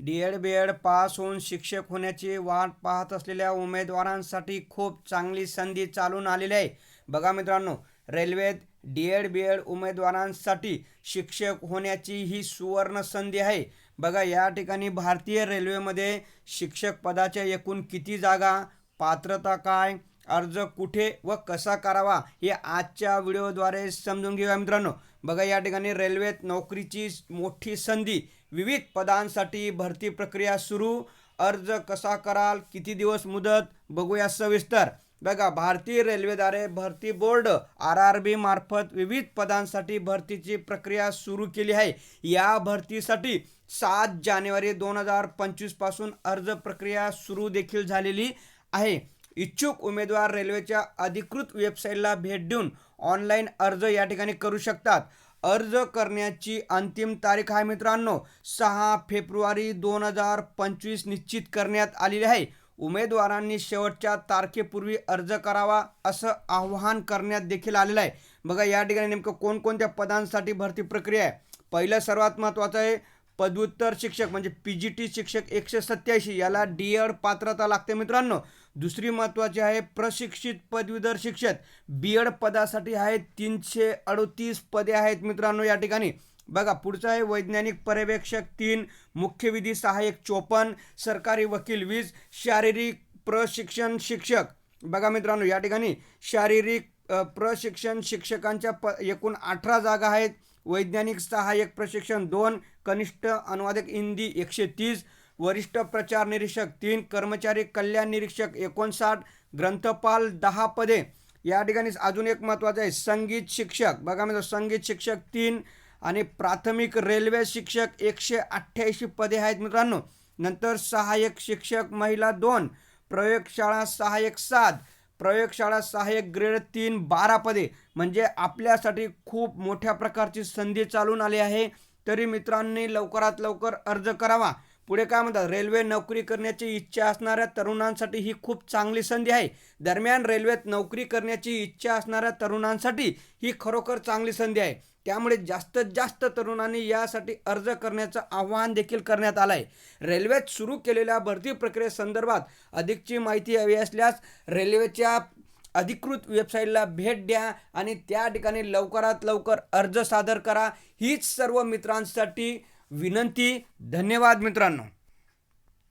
D Ed B Ed pass होऊन शिक्षक होण्याची वाट पाहत असलेल्या उमेदवारांसाठी खूप चांगली संधी चालून आलेली आहे. बघा मित्रांनो रेल्वेत डी एड बी एड उमेदवारांसाठी शिक्षक होण्याची ही सुवर्ण संधी आहे. बघा या ठिकाणी भारतीय रेल्वेमध्ये शिक्षक पदाच्या एकूण किती जागा पात्रता काय अर्ज कुठे व कसा करावा हे आजच्या व्हिडिओद्वारे समजून घेऊया मित्रांनो. बघा या ठिकाणी रेल्वेत नोकरीची मोठी संधी विविध पदांसाठी भरती प्रक्रिया सुरू. अर्ज कसा कराल? किती दिवस मुदत? बघूया सविस्तर. बघा भारतीय रेल्वेद्वारे भरती बोर्ड आर आर बी मार्फत विविध पदांसाठी भरतीची प्रक्रिया सुरू केली आहे. या भरतीसाठी सात जानेवारी दोन हजार पंचवीसपासून अर्ज प्रक्रिया सुरू देखील झालेली आहे. इच्छुक उमेदवार रेल्वेच्या अधिकृत वेबसाईटला भेट देऊन ऑनलाईन अर्ज या ठिकाणी करू शकतात. अर्ज करण्याची अंतिम तारीख आहे मित्रांनो सहा फेब्रुवारी दोन हजार पंचवीस निश्चित करण्यात आलेली आहे. उमेदवारांनी शेवटच्या तारखेपूर्वी अर्ज करावा असं आवाहन करण्यात देखील आलेलं आहे. बघा या ठिकाणी नेमकं कोणकोणत्या पदांसाठी भरती प्रक्रिया आहे? पहिलं सर्वात महत्त्वाचं आहे पदव्युत्तर शिक्षक म्हणजे पी जी टी शिक्षक एकशे सत्याऐंशी याला डी एड पात्रता लागते मित्रांनो. दुसरी महत्त्वाची आहे प्रशिक्षित पदवीधर शिक्षक. बी एड पदासाठी आहे तीनशे अडतीस पदे आहेत मित्रांनो या ठिकाणी. बघा पुढचं आहे वैज्ञानिक पर्यवेक्षक तीन मुख्य विधी सहाय्यक चोपन्न सरकारी वकील वीस शारीरिक प्रशिक्षण शिक्षक. बघा मित्रांनो या ठिकाणी शारीरिक प्रशिक्षण शिक्षकांच्या प एकूण अठरा जागा आहेत. वैज्ञानिक सहाय्यक प्रशिक्षण दोन कनिष्ठ अनुवादक हिंदी एकशे तीस वरिष्ठ प्रचार निरीक्षक तीन कर्मचारी कल्याण निरीक्षक एकोणसाठ ग्रंथपाल दहा पदे. या ठिकाणी अजून एक महत्त्वाचं आहे संगीत शिक्षक. बघा मित्र संगीत शिक्षक तीन आणि प्राथमिक रेल्वे शिक्षक एकशे अठ्ठ्याऐंशी पदे आहेत मित्रांनो. नंतर सहाय्यक शिक्षक महिला दोन प्रयोगशाळा सहाय्यक सात प्रयोगशाळा सहाय्यक ग्रेड तीन बारा पदे. म्हणजे आपल्यासाठी खूप मोठ्या प्रकारची संधी चालून आली आहे. तरी मित्रांनी लवकरात लवकर अर्ज करावा. पुढे काय म्हणतात रेल्वे नोकरी करण्याची इच्छा असणाऱ्या तरुणांसाठी ही खूप चांगली संधी आहे. दरम्यान रेल्वेत नोकरी करण्याची इच्छा असणाऱ्या तरुणांसाठी ही खरोखर चांगली संधी आहे. त्यामुळे जास्तीत जास्त तरुणांनी यासाठी अर्ज करण्याचं आवाहन देखील करण्यात आलं आहे रेल्वेत सुरू केलेल्या भरती प्रक्रियेसंदर्भात अधिकची माहिती हवी असल्यास रेल्वेच्या अधिकृत वेबसाईटला भेट द्या आणि त्या ठिकाणी लवकरात लवकर अर्ज सादर करा. हीच सर्व मित्रांसाठी विनंती धन्यवाद मित्रांनो.